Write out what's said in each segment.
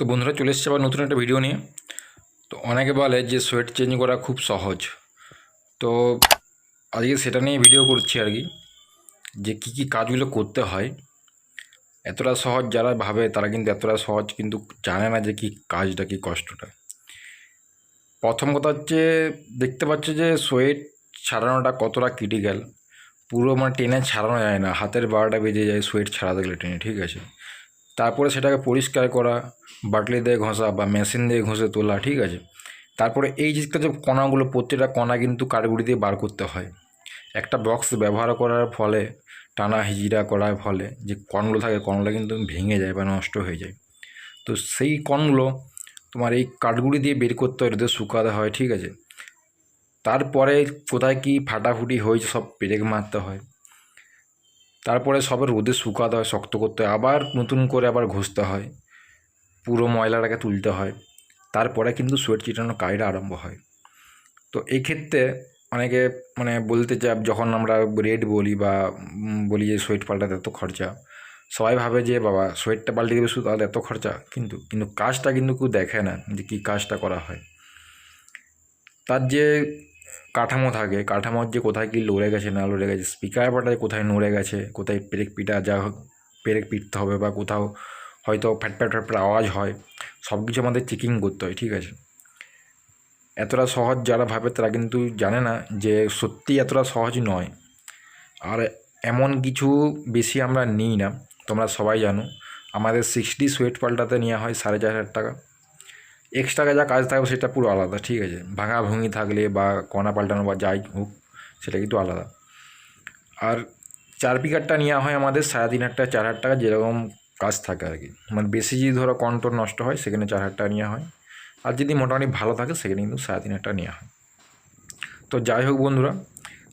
তো বন্ধুরা চলে এসছে আবার নতুন একটা ভিডিও নিয়ে। তো অনেকে বলে যে সোয়েট চেঞ্জ করা খুব সহজ। তো আজকে সেটা নিয়ে ভিডিও করছি আর কি, যে কী কী কাজগুলো করতে হয়। এতটা সহজ যারা ভাবে, তারা কিন্তু এতটা সহজ কিন্তু জানে না যে কী কাজটা, কী কষ্টটা। প্রথম কথা হচ্ছে, দেখতে পাচ্ছ যে সোয়েট ছাড়ানোটা কতটা ক্রিটিক্যাল পুরো মানে টেনে ছাড়ানো যায় না, হাতের বারোটা বেজে যায় সোয়েট ছাড়াতে গেলে টেনে, ঠিক আছে? তারপরে সেটাকে পরিষ্কার করা, বাটলি দিয়ে ঘষা বা মেশিন দিয়ে ঘষে তোলা, ঠিক আছে? তারপরে এই জিনিসটা যে কণাগুলো প্রত্যেকটা কণা কিন্তু কাঠগুড়ি দিয়ে বার করতে হয়। একটা বক্স ব্যবহার করার ফলে, টানা হিজিরা করার ফলে যে কণগুলো থাকে, কণগুলো কিন্তু ভেঙে যায় বা নষ্ট হয়ে যায়। তো সেই কণগুলো তোমার এই কাঠগুড়ি দিয়ে বের করতে হয়, রোদে শুকাতে হয়, ঠিক আছে? তারপরে কোথায় কি ফাটাফুটি হয়েছে সব পেরেক মারতে হয়। তারপরে সব রোদে শুকাতে হয়, শক্ত করতে হয়, আবার নতুন করে আবার ঘষতে হয়। পুরো ময়লাটাকে তুলতে হয়। তারপরে কিন্তু সোয়েট চিটানোর কাজটা আরম্ভ হয়। তো এই ক্ষেত্রে অনেকে মানে বলতে চায়, যখন আমরা রেড বলি বা বলি যে সোয়েট পাল্টাতে এত খরচা, সবাই ভাবে যে বাবা সোয়েটটা পাল্টে দেবে শুধু তাহলে এত খরচা? কিন্তু কিন্তু কাজটা কিন্তু কেউ দেখে না যে কী কাজটা করা হয়। তার যে কাঠামো থাকে, কাঠামোর যে কোথায় কী লড়ে গেছে, না লড়ে গেছে স্পিকার পাটায় কোথায় নড়ে গেছে, কোথায় পেরেক পিটা যা পেরেক পিটতে হবে বা কোথাও হয়তো ফ্যাট ফ্যাট ফ্যাট আওয়াজ হয় সব কিছু আমাদের চেকিং করতে হয়, ঠিক আছে? এতটা সহজ যারা ভাবে তারা কিন্তু জানে না যে সত্যি এতটা সহজ নয়। আর এমন কিছু বেশি আমরা নিই না, তোমরা সবাই জানো। আমাদের সিক্সটি সোয়েট পাল্টাতে নেওয়া হয় সাড়ে চার হাজার টাকা। এক্সট্রা যা কাজ থাকবে সেটা পুরো আলাদা, ঠিক আছে? ভাঙা ভুঙি থাকলে বা কণা পাল্টানো বা যাই হোক, সেটা কিন্তু আলাদা। আর চার পিকারটা নেওয়া হয় আমাদের সাড়ে তিন হাজার টাকা চার হাজার টাকা যেরকম কাজ থাকে আর কি। মানে বেশি যদি ধরো কন্ট্রোল নষ্ট হয়, সেখানে চার হাজার টাকা নেওয়া হয়। আর যদি মোটামুটি ভালো থাকে, সেখানে কিন্তু সাড়ে তিন হাজার টাকা নেওয়া হয়। তো যাই হোক বন্ধুরা,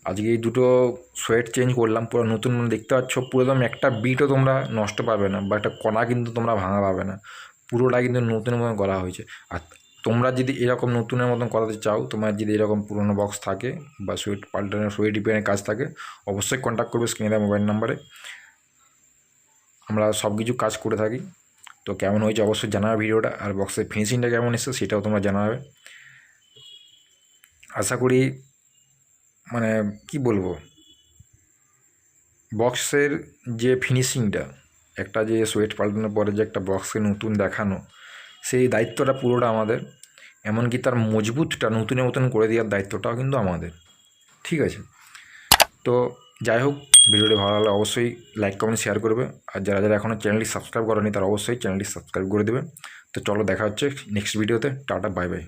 আজকে এই দুটো সোয়েট চেঞ্জ করলাম, পুরো নতুন দেখতে পাচ্ছ, পুরো একদম একটা বিটও তোমরা নষ্ট পাবে না, বা একটা কণা কিন্তু তোমরা ভাঙা পাবে না। পুরোটা কিন্তু নতুন মতন করা হয়েছে। আর তোমরা যদি এরকম নতুনের মতন করাতে চাও, তোমার যদি এরকম পুরনো বক্স থাকে বা সুইট পাল্টানোর সুইট রিপেয়ারের কাজ থাকে, অবশ্যই কন্ট্যাক্ট করবে স্ক্রিনে দেওয়া মোবাইল নাম্বারে আমরা সব কিছু কাজ করে থাকি। তো কেমন হয়েছে অবশ্যই জানাবে ভিডিওটা, আর বক্সের ফিনিশিংটা কেমন এসেছে সেটাও তোমরা জানাবে। আশা করি মানে কি বলব? বক্সের যে ফিনিশিংটা একটা যে সোয়েট পাল্টানোর পরে যে একটা বক্সকে নতুন দেখানো, সেই দায়িত্বটা পুরোটা আমাদের। এমনকি তার মজবুতটা নতুনের মতন করে দেওয়ার দায়িত্বটাও কিন্তু আমাদের। ঠিক আছে? তো যাই হোক, ভিডিওটি ভালো লাগলে অবশ্যই লাইক কমেন্ট শেয়ার করবে। আর যারা যারা এখনও চ্যানেলটি সাবস্ক্রাইব করেনি, তারা অবশ্যই চ্যানেলটি সাবস্ক্রাইব করে দেবে। তো চলো দেখা হচ্ছে নেক্সট ভিডিওতে টাটা বাই বাই